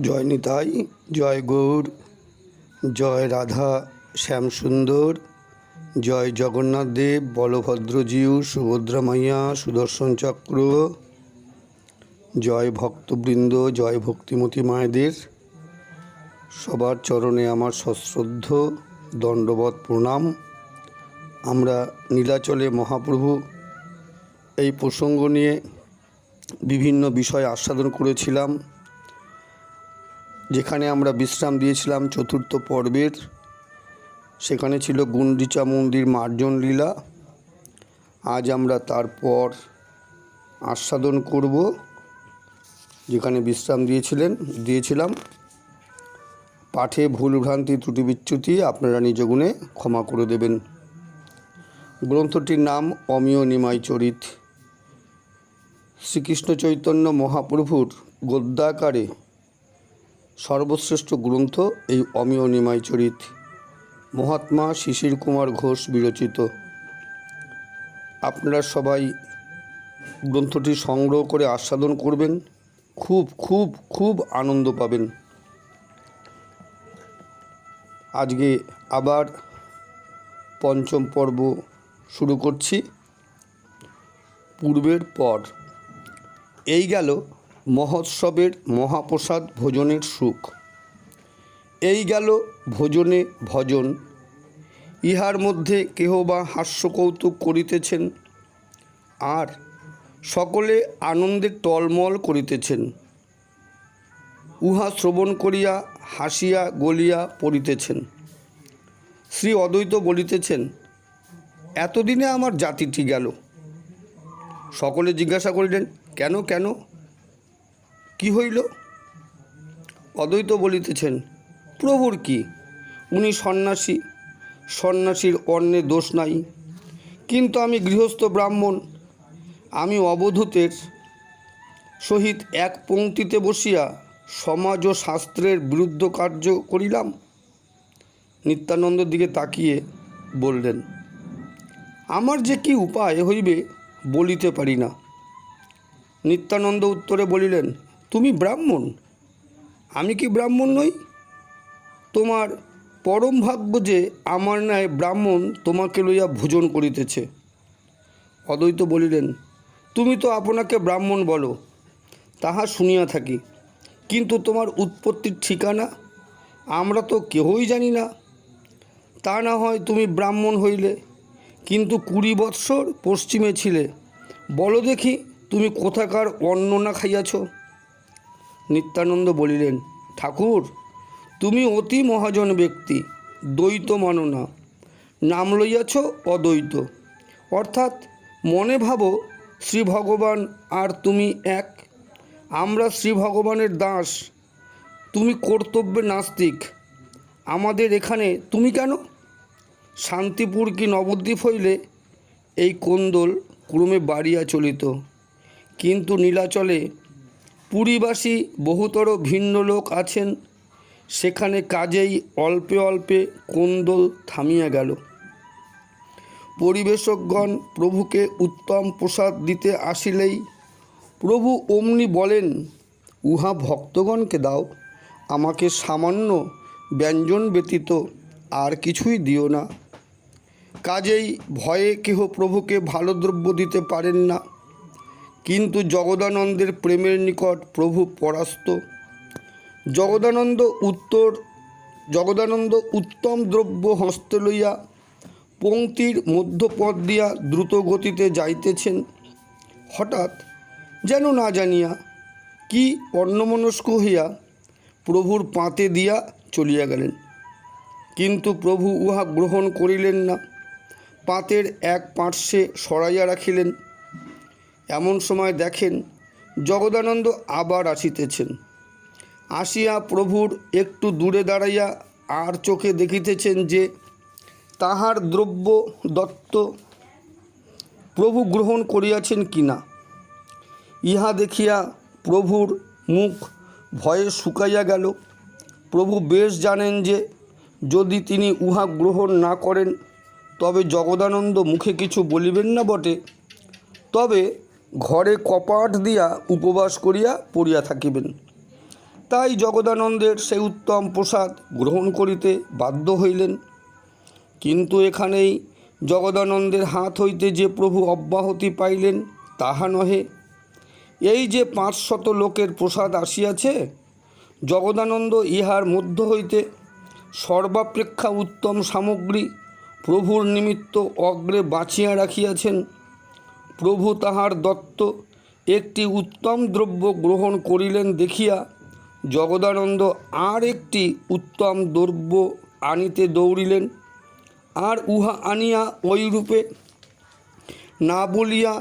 জয় নিতাই, জয় গৌর, জয় রাধা শ্যামসুন্দর, জয় জগন্নাথ দেব বলভদ্রজিউ সুভদ্রা মাইয়া, সুদর্শন চক্র, জয় ভক্তবৃন্দ, জয় ভক্তিমতী মায়েদের। সবার চরণে আমার সশ্রদ্ধ দণ্ডবত প্রণাম। আমরা নীলাচলে মহাপ্রভু এই প্রসঙ্গ নিয়ে বিভিন্ন বিষয় আস্বাদন করেছিলাম। যেখানে আমরা বিশ্রাম দিয়েছিলাম চতুর্থ পর্বের, সেখানে ছিল গুন্ডিচা মন্দির মার্জন লীলা। আজ আমরা তারপর আস্বাদন করব, যেখানে বিশ্রাম দিয়েছিলেন, দিয়েছিলাম। পাঠে ভুলভ্রান্তি ত্রুটি বিচ্যুতি আপনারা নিজ গুণে ক্ষমা করে দেবেন। গ্রন্থটির নাম অমিয় নিমাই চরিত। শ্রীকৃষ্ণ চৈতন্য মহাপ্রভুর গদ্যাকারে সর্বশ্রেষ্ঠ গ্রন্থ এই অমিয় নিমাই চরিত। মহাত্মা শিশির কুমার ঘোষ বিরচিত। আপনারা সবাই গ্রন্থটি সংগ্রহ করে আস্বাদন করবেন। খুব খুব খুব আনন্দ পাবেন। আজকে আবার পঞ্চম পর্ব শুরু করছি। পূর্বের পর। এই গেল মহোৎসবের মহাপ্রসাদ ভোজনের সুখ। এই গেল ভোজনে ভজন। ইহার মধ্যে কেহ বা হাস্যকৌতুক করিতেছেন? আর সকলে আনন্দে টলমল করিতেছেন। উহা শ্রবণ করিয়া হাসিয়া গলিয়া পড়িতেছেন। শ্রী অদ্বৈত বলিতেছেন, এতদিনে আমার জাতিটি গেল। সকলে জিজ্ঞাসা করিলেন, কেন কেন? কি হইল? অদ্বৈত বলিতেছেন, প্রভুর কি? উনি সন্ন্যাসী, সন্ন্যাসীর অন্নে দোষ নাই। কিন্তু আমি গৃহস্থ ব্রাহ্মণ, আমি অবধূতের সহিত এক পংক্তিতে বসিয়া সমাজ ও শাস্ত্রের বিরুদ্ধ কার্য করিলাম? নিত্যানন্দর দিকে তাকিয়ে বললেন, আমার যে কি উপায় হইবে বলিতে পারি না। নিত্যানন্দ উত্তরে বলিলেন তুমি ব্রাহ্মণ? আমি কি ব্রাহ্মণ নই? তোমার পরম ভাগ্য যে আমার ন্যায় ব্রাহ্মণ তোমাকে লইয়া ভোজন করিতেছে। অদ্বৈত বলিলেন, তুমি তো আপনাকে ব্রাহ্মণ বলো, তাহা শুনিয়া থাকি। কিন্তু তোমার উৎপত্তির ঠিকানা আমরা তো কেহই জানি না। তা না হয় তুমি ব্রাহ্মণ হইলে, কিন্তু কুড়ি বৎসর পশ্চিমে ছিলে। বলো দেখি তুমি কোথাকার অন্ন না খাইয়াছ? নিত্যানন্দ বলিলেন, ঠাকুর, তুমি অতি মহাজন ব্যক্তি, দ্বৈত মানো না। নাম লইয়াছ অদ্বৈত। অর্থাৎ মনে ভাবো শ্রী ভগবান আর তুমি এক। আমরা শ্রী ভগবানের দাস, তুমি কর্তব্যে নাস্তিক। আমাদের এখানে তুমি কেন? শান্তিপুর কি নবদ্বীপ হইলে এই কোন্দল ক্রমে বাড়িয়া চলিত। কিন্তু নীলাচলে পুরীবাসী বহুতর ভিন্ন লোক আছেন। সেখানে কাজেই অল্পে অল্পে কোন্দল থামিয়া গেল। পরিবেশকগণ প্রভুকে উত্তম প্রসাদ দিতে আসিলেই প্রভু অমনি বলেন, উহা ভক্তগণকে দাও, আমাকে সামান্য ব্যঞ্জন ব্যতীত আর কিছুই দিও না। কাজেই ভয়ে কেহ প্রভুকে ভালো দ্রব্য দিতে পারেন না। কিন্তু জগদানন্দের প্রেমের নিকট প্রভু পরাস্ত। জগদানন্দ উত্তর, জগদানন্দ উত্তম দ্রব্য হস্তে লইয়া পংক্তির মধ্যপথ দিয়া দ্রুত গতিতে যাইতেছেন। হঠাৎ যেন না জানিয়া কি অন্যমনস্ক হইয়া প্রভুর পাঁতে দিয়া চলিয়া গেলেন। কিন্তু প্রভু উহা গ্রহণ করিলেন না। পাতের এক পার্শ্বে সরাইয়া রাখিলেন। এমন সময় দেখেন জগদানন্দ আবার আসিতেছেন। আসিয়া প্রভুর একটু দূরে দাঁড়াইয়া আর চোখে দেখিতেছেন যে তাহার দ্রব্য, দত্ত প্রভু গ্রহণ করিয়াছেন কিনা। ইহা দেখিয়া প্রভুর মুখ ভয়ে শুকাইয়া গেল। প্রভু বেশ জানেন যে যদি তিনি উহা গ্রহণ না করেন, তবে জগদানন্দ মুখে কিছু বলিবেন না বটে। তবে ঘরে কপাট দিয়া উপবাস করিয়া পড়িয়া থাকিবেন। তাই জগদানন্দের সেই উত্তম প্রসাদ গ্রহণ করিতে বাধ্য হইলেন। কিন্তু এখানেই জগদানন্দের হাত হইতে যে প্রভু অব্যাহতি পাইলেন, তাহা নহে। এই যে পাঁচশত লোকের প্রসাদ আসিয়াছে, জগদানন্দ ইহার মধ্য হইতে সর্বাপেক্ষা উত্তম সামগ্রী প্রভুর নিমিত্ত অগ্রে বাঁচিয়া রাখিয়াছেন। প্রভু তাহার দত্ত একটি উত্তম দ্রব্য গ্রহণ করিলেন দেখিয়া জগদানন্দ আর একটি উত্তম দ্রব্য আনিতে দৌড়িলেন। আর উহা আনিয়া ওই রূপে না বলিয়া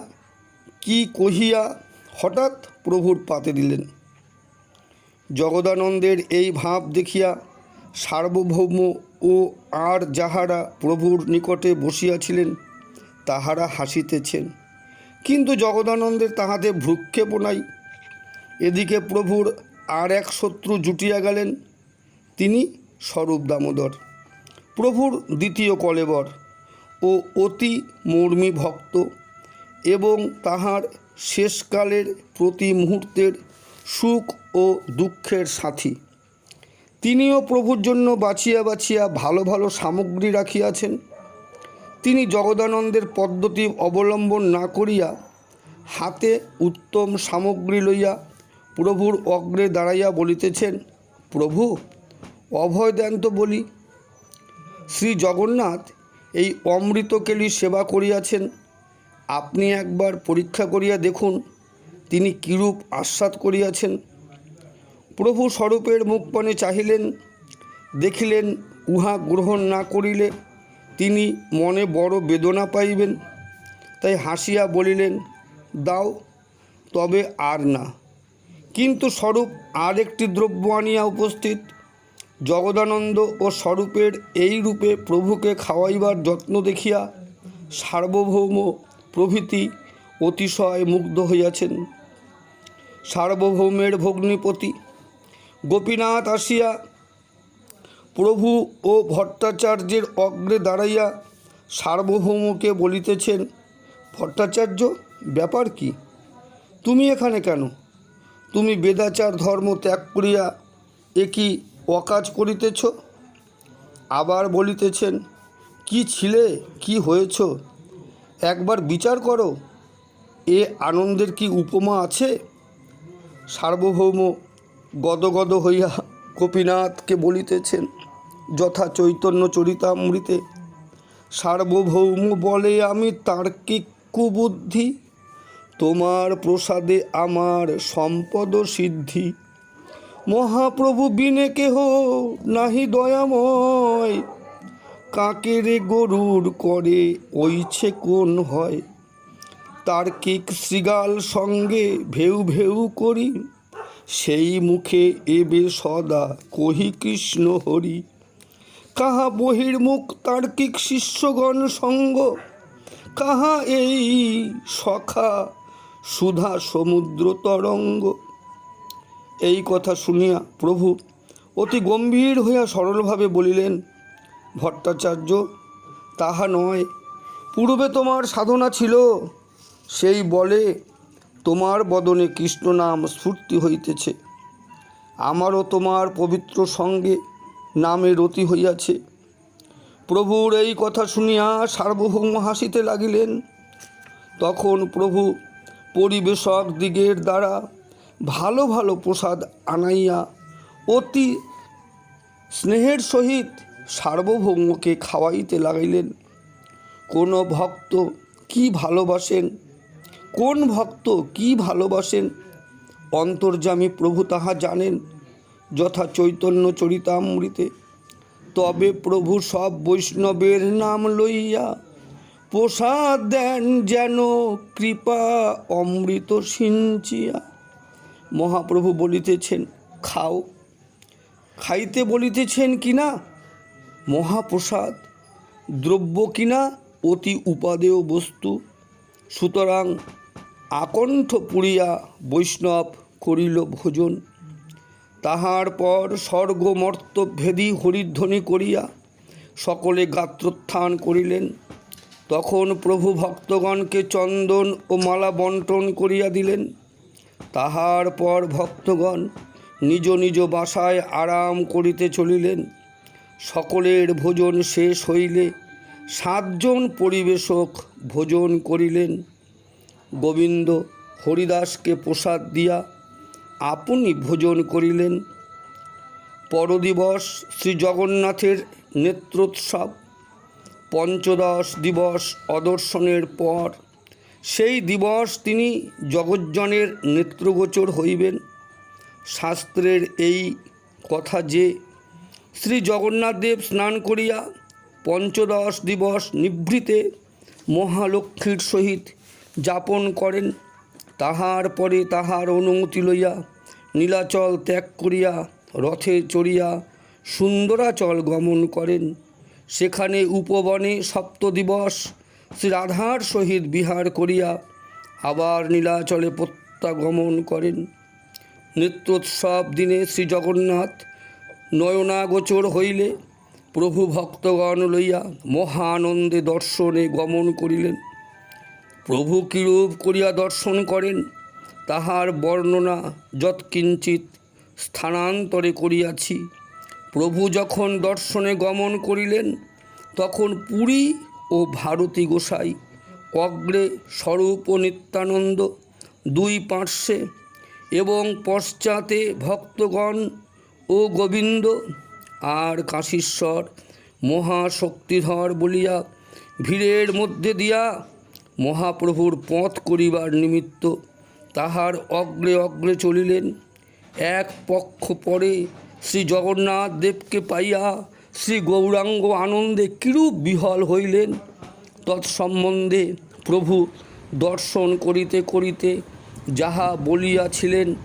কি কহিয়া হঠাৎ প্রভুর পাতে দিলেন। জগদানন্দের এই ভাব দেখিয়া সার্বভৌম ও আর যাহারা প্রভুর নিকটে বসিয়াছিলেন, তাহারা হাসিতেছেন। কিন্তু জগদানন্দের তাহাতে ভ্রুক্ষেপ নাই। এদিকে প্রভুর আর এক শত্রু জুটিয়া গেলেন, তিনি স্বরূপ দামোদর। প্রভুর দ্বিতীয় কলেবর ও অতি মর্মী ভক্ত এবং তাহার শেষকালের প্রতি মুহূর্তের সুখ ও দুঃখের সাথী। তিনিও প্রভুর জন্য বাঁচিয়া বাছিয়া ভালো ভালো সামগ্রী রাখিয়াছেন। তিনি জগদানন্দের পদ্ধতি অবলম্বন না করিয়া হাতে উত্তম সামগ্রী লইয়া প্রভুর অগ্রে দাঁড়াইয়া বলিতেছেন, প্রভু অভয় দেন তো বলি। শ্রী জগন্নাথ এই অমৃতকেলি সেবা করিয়াছেন। আপনি একবার পরীক্ষা করিয়া দেখুন, তিনি কিরূপ আস্বাদ করিয়াছেন। প্রভু স্বরূপের মুখপানে চাহিলেন, দেখিলেন উহা গ্রহণ না করিলে তিনি মনে বড় বেদনা পাইবেন। তাই হাসিয়া বলিলেন, দাও, তবে আর না। কিন্তু স্বরূপ আর একটি দ্রব্য আনিয়া উপস্থিত। জগদানন্দ ও স্বরূপের এই রূপে প্রভুকে খাওয়াইবার যত্ন দেখিয়া সার্বভৌম প্রভৃতি অতিশয় মুগ্ধ হইয়াছেন। সার্বভৌমের ভগ্নিপতি গোপীনাথ আসিয়া প্রভু ও ভট্টাচার্যের অগ্রে দাঁড়াইয়া সার্বভৌমকে বলিতেছেন, ভট্টাচার্য, ব্যাপার কি? তুমি এখানে কেন? তুমি বেদাচার ধর্ম ত্যাগ করিয়া একই অকাজ করিতেছ? আবার বলিতেছেন, কি ছিলে, কি হয়েছ? একবার বিচার করো, এ আনন্দের কি উপমা আছে? সার্বভৌম গদগদ হইয়া গোপীনাথকে বলিতেছেন যথা চৈতন্য চরিতামৃতে। সার্বভৌম বলে আমি তার্কিক কুবুদ্ধি। তোমার প্রসাদে আমার সম্পদ সিদ্ধি। মহাপ্রভু বিনে কেহ নাহি দয়াময়। কাকেরে গরুর করে ওইছে কোন হয়? তার্কিক শৃগাল সঙ্গে ভেউ ভেউ করি। সেই মুখে এবে সদা কহি কৃষ্ণ হরি। কাহা বহির্মুখ তার্কিক শিষ্যগণ সঙ্গ? কাহা এই সখা সুধা সমুদ্র তরঙ্গ? এই কথা শুনিয়া প্রভু অতি গম্ভীর হইয়া সরলভাবে বলিলেন, ভট্টাচার্য, তাহা নয়। পূর্বে তোমার সাধনা ছিল। সেই বলে তোমার বদনে কৃষ্ণ নাম স্ফূর্তি হইতেছে। আমারও তোমার পবিত্র সঙ্গে নামে রতি হইয়াছে। প্রভুর এই কথা শুনিয়া সার্বভৌম হাসিতে লাগিলেন। তখন প্রভু পরিবেশক দিগের দ্বারা ভালো ভালো প্রসাদ আনাইয়া অতি স্নেহের সহিত সার্বভৌমকে খাওয়াইতে লাগাইলেন কোন ভক্ত কি ভালোবাসেন? কোন ভক্ত কি ভালোবাসেন? অন্তর্যামী প্রভু তাহা জানেন। যথা চৈতন্য চরিতামৃতে। তবে প্রভু সব বৈষ্ণবের নাম লইয়া প্রসাদ দেন যেন কৃপা অমৃত সিঞ্চিয়া। মহাপ্রভু বলিতেছেন, খাও। খাইতে বলিতেছেন কিনা? মহাপ্রসাদ। দ্রব্য কিনা? অতি উপাদেয় বস্তু। সুতরাং আকণ্ঠ পুড়িয়া বৈষ্ণব করিল ভোজন। তাহার পর স্বর্গমর্ত ভেদি হরিধ্বনি করিয়া সকলে গাত্রোত্থান করিলেন। তখন প্রভু ভক্তগণকে চন্দন ও মালা বন্টন করিয়া দিলেন। তাহার পর ভক্তগণ নিজ নিজ বাসায় আরাম করিতে চলিলেন। সকলের ভোজন শেষ হইলে সাতজন পরিবেশক ভোজন করিলেন। গোবিন্দ হরিদাসকে প্রসাদ দিয়া আপনি ভোজন করিলেন। পরদিবস শ্রী জগন্নাথের নেত্রোৎসব, পঞ্চদশ দিবস অদর্শনের পর, সেই দিবস তিনি জগজ্জনের নেত্রগোচর হইবেন। শাস্ত্রের এই কথা যে শ্রী জগন্নাথদেব স্নান করিয়া পঞ্চদশ দিবস নিভৃতে মহালক্ষ্মীর সহিত যাপন করেন, তাহার পরে তাহার অনুমতি লইয়া নীলাচল ত্যাগ করিয়া, রথে চড়িয়া সুন্দরাচল গমন করেন। সেখানে উপবনে সপ্তদিবস শ্রী রাধার সহিত বিহার করিয়া আবার নীলাচলে প্রত্যাগমন করেন। নৃত্যোৎসব দিনে শ্রী জগন্নাথ নয়নাগোচর হইলে প্রভু ভক্তগণ লইয়া মহানন্দে দর্শনে গমন করিলেন। প্রভু কিরূপ করিয়া দর্শন করেন? তাহার বর্ণনা যৎকিঞ্চিত স্থানান্তরে করিয়াছি। প্রভু যখন দর্শনে গমন করিলেন, তখন পুরী ও ভারতী গোসাই, অগ্রে স্বরূপ ও নিত্যানন্দ দুই পার্শ্বে এবং পশ্চাতে ভক্তগণ ও গোবিন্দ আর কাশীশ্বর মহাশক্তিধর বলিয়া ভিড়ের মধ্যে দিয়া মহাপ্রভুর পথ করিবার নিমিত্ত তাহার অগ্রে অগ্রে চলিলেন। এক পক্ষ পরে শ্রী জগন্নাথ দেবকে পাইয়া শ্রী গৌরাঙ্গ আনন্দে কিরূপ বিহল হইলেন। তৎসম্বন্ধে প্রভু দর্শন করিতে করিতে যাহা বলিয়াছিলেন,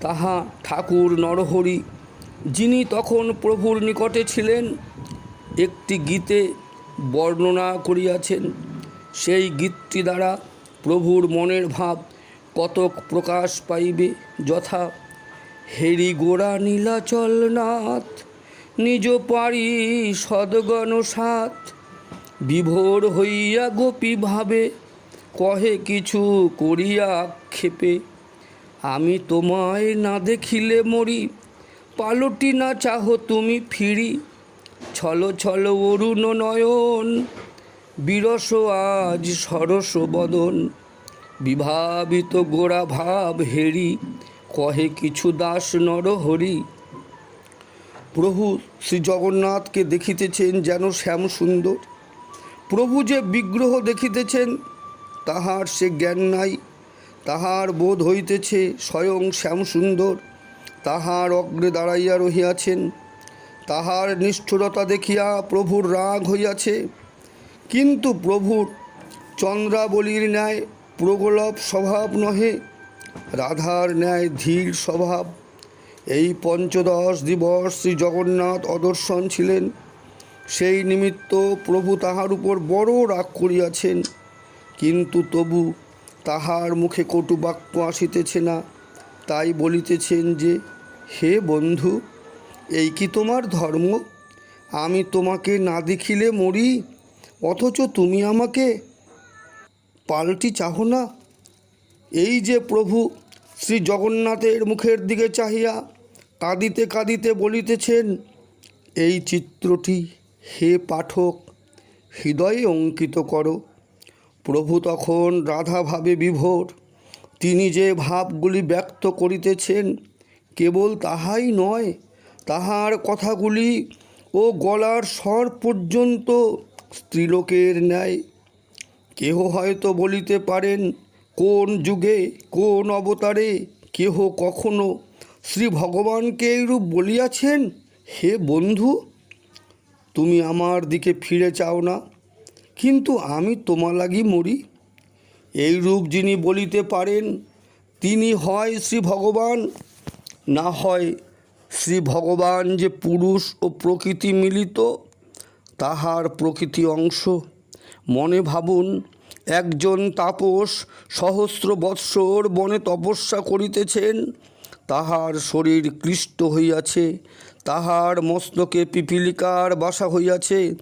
তাহা ঠাকুর নরহরি, যিনি তখন প্রভুর নিকটে ছিলেন, একটি গীতে বর্ণনা করিয়াছেন। সেই গীতটি দ্বারা প্রভুর মনের ভাব কতক প্রকাশ পাইবে যথা? হেরি গোড়া নীলাচলনাথ নিজ পারি সদগণ সাথ। বিভোর হইয়া গোপী ভাবে, কহে কিছু করিয়া ক্ষেপে। আমি তোমায় না দেখিলে মরি, পালটি না চাহ তুমি ফিরি। ছল ছল অরুণ নয়ন, বিরস আজ সরস বদন। বিভাবিত গোড়া ভাব হেরি, কহে কিছু দাস নরহরি প্রভু শ্রী জগন্নাথকে দেখিতেছেন যেন শ্যাম সুন্দর। প্রভু যে বিগ্রহ দেখিতেছেন, তাহার সে জ্ঞান নাই। তাহার বোধ হইতেছে স্বয়ং শ্যামসুন্দর তাহার অগ্রে দাঁড়াইয়া রহিয়াছেন। তাহার নিষ্ঠুরতা দেখিয়া প্রভুর রাগ হইয়াছে। কিন্তু প্রভুর চন্দ্রাবলীর ন্যায় প্রগলভ স্বভাব নহে, রাধার ন্যায় ধীর স্বভাব। এই পঞ্চদশ দিবস শ্রী জগন্নাথ অদর্শন ছিলেন। সেই নিমিত্ত প্রভু তাহার উপর বড় রাগ করিয়াছেন। কিন্তু তবু তাহার মুখে কটু বাক্য আসিতেছে না। তাই বলিতেছেন যে, হে বন্ধু, এই কি তোমার ধর্ম? আমি তোমাকে না দেখিলে মরি, অথচ তুমি আমাকে পাল্টি চাহ না। এই যে প্রভু শ্রী জগন্নাথের মুখের দিকে চাহিয়া কাঁদিতে কাঁদিতে বলিতেছেন, এই চিত্রটি হে পাঠক, হৃদয়ে অঙ্কিত করো। প্রভু তখন রাধাভাবে বিভোর, তিনি যে ভাবগুলি ব্যক্ত করিতেছেন কেবল তাহাই নয়, তাহার কথাগুলি ও গলার স্বর পর্যন্ত স্ত্রীলোকের ন্যায় কেহ হয়তো বলিতে পারেন, কোন যুগে, কোন অবতারে, কেহ কখনো শ্রী ভগবানকে এইরূপ বলিয়াছেন? হে বন্ধু, তুমি আমার দিকে ফিরে চাও না, কিন্তু আমি তোমা লাগি মরি। এই রূপ যিনি বলিতে পারেন, তিনি হয় শ্রী ভগবান, না হয় শ্রী ভগবান যে পুরুষ ও প্রকৃতি মিলিত, তাহার প্রকৃতি অংশ। মনে ভাবুন, একজন তাপস সহস্র বৎসর বনে তপস্যা করিতেছেন। তাহার শরীর ক্লিষ্ট হইয়াছে, তাহার মস্তকে পিপিলিকার বাসা হইয়াছে,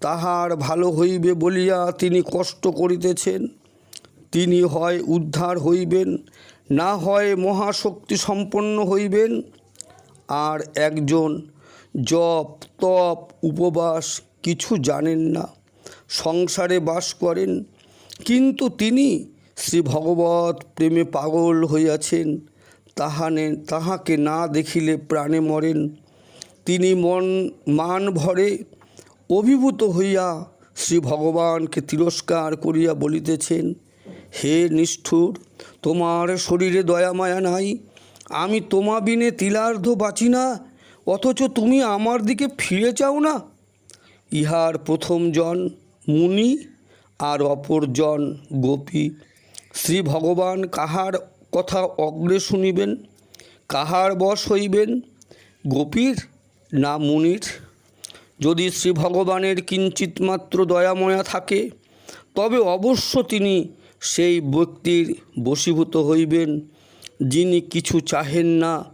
তাহার ভালো হইবে বলিয়া তিনি কষ্ট করিতেছেন। তিনি হয় উদ্ধার হইবেন, না হয় মহাশক্তি সম্পন্ন হইবেন। আর একজন জপ, তপ, উপবাস কিছু জানেন না। সংসারে বাস করেন। কিন্তু তিনি শ্রী ভগবত প্রেমে পাগল হইয়াছেন। তাহানে, তাহাকে না দেখিলে প্রাণে মরেন। তিনি মন, মান ভরে অভিভূত হইয়া শ্রী ভগবানকে তিরস্কার করিয়া বলিতেছেন, হে নিষ্ঠুর, তোমার শরীরে দয়া মায়া নাই। আমি তোমা বিনে তিলার্ধ বাঁচি না, অথচ তুমি আমার দিকে ফিরে চাও না। ইহার প্রথম জন মুনি আর অপরজন গোপী। শ্রী ভগবান কাহার কথা অগ্রে শুনিবেন, কাহার বশ হইবেন, গোপীর না মুনির? যদি শ্রী ভগবানের কিঞ্চিত মাত্র দয়াময়া থাকে, তবে অবশ্য তিনি সেই ব্যক্তির বশীভূত হইবেন, যিনি কিছু চাহেন না,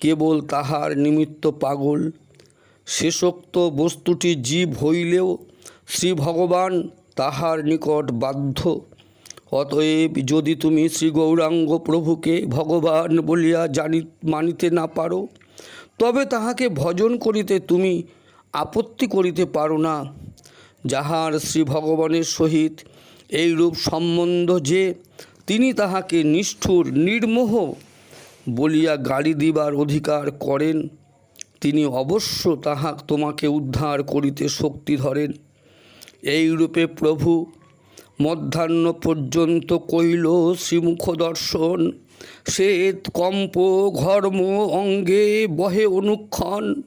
কেবল তাহার নিমিত্ত পাগল। শেষোক্ত বস্তুটি জীব হইলেও শ্রী ভগবান তাহার নিকট বাধ্য। অতএব যদি তুমি শ্রী গৌরাঙ্গ প্রভুকে ভগবান বলিয়া জানি, মানিতে না পারো, তবে তাহাকে ভজন করিতে তুমি আপত্তি করিতে পারো না। যাহার শ্রী ভগবানের সহিত এইরূপ সম্বন্ধ যে, তিনি তাহাকে নিষ্ঠুর, নির্মোহ বলিয়া গালি দিবার অধিকার করেন, তিনি অবশ্য তাহা তোমাকে উদ্ধার করিতে শক্তি ধরেন। এইরূপে প্রভু মধ্যাহ্ন পর্যন্ত কইল শ্রীমুখ দর্শন শ্বেত, কম্প, ঘর্ম, অঙ্গে বহে অনুক্ষণ।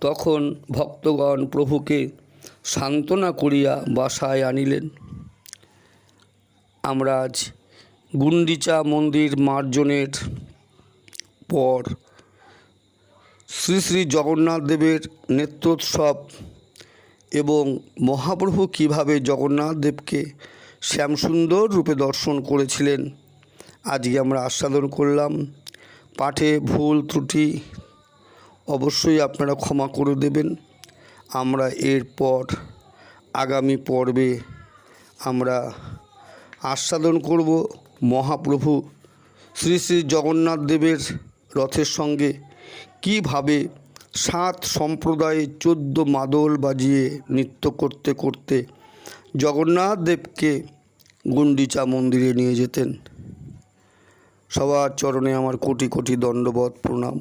তখন ভক্তগণ প্রভুকে সান্ত্বনা করিয়া বাসায় আনিলেন। আমরা আজ গুন্ডিচা মন্দির মার্জনের পর শ্রী শ্রী জগন্নাথ দেবের নেত্রোৎসব এবং মহাপ্রভু কীভাবে জগন্নাথ দেবকে শ্যামসুন্দর রূপে দর্শন করেছিলেন, আজকে আমরা আস্বাদন করলাম। পাঠে ভুল ত্রুটি অবশ্যই আপনারা ক্ষমা করে দেবেন। আমরা এরপর আগামী পর্বে আমরা আস্বাদন করব মহাপ্রভু শ্রী শ্রী জগন্নাথ দেবের রথের সঙ্গে। কীভাবে সাত সম্প্রদায়ে চোদ্দ মাদল বাজিয়ে নৃত্য করতে করতে জগন্নাথ দেবকে গুন্ডিচা মন্দিরে নিয়ে যেতেন। সবার চরণে আমার কোটি কোটি দণ্ডবধ প্রণাম।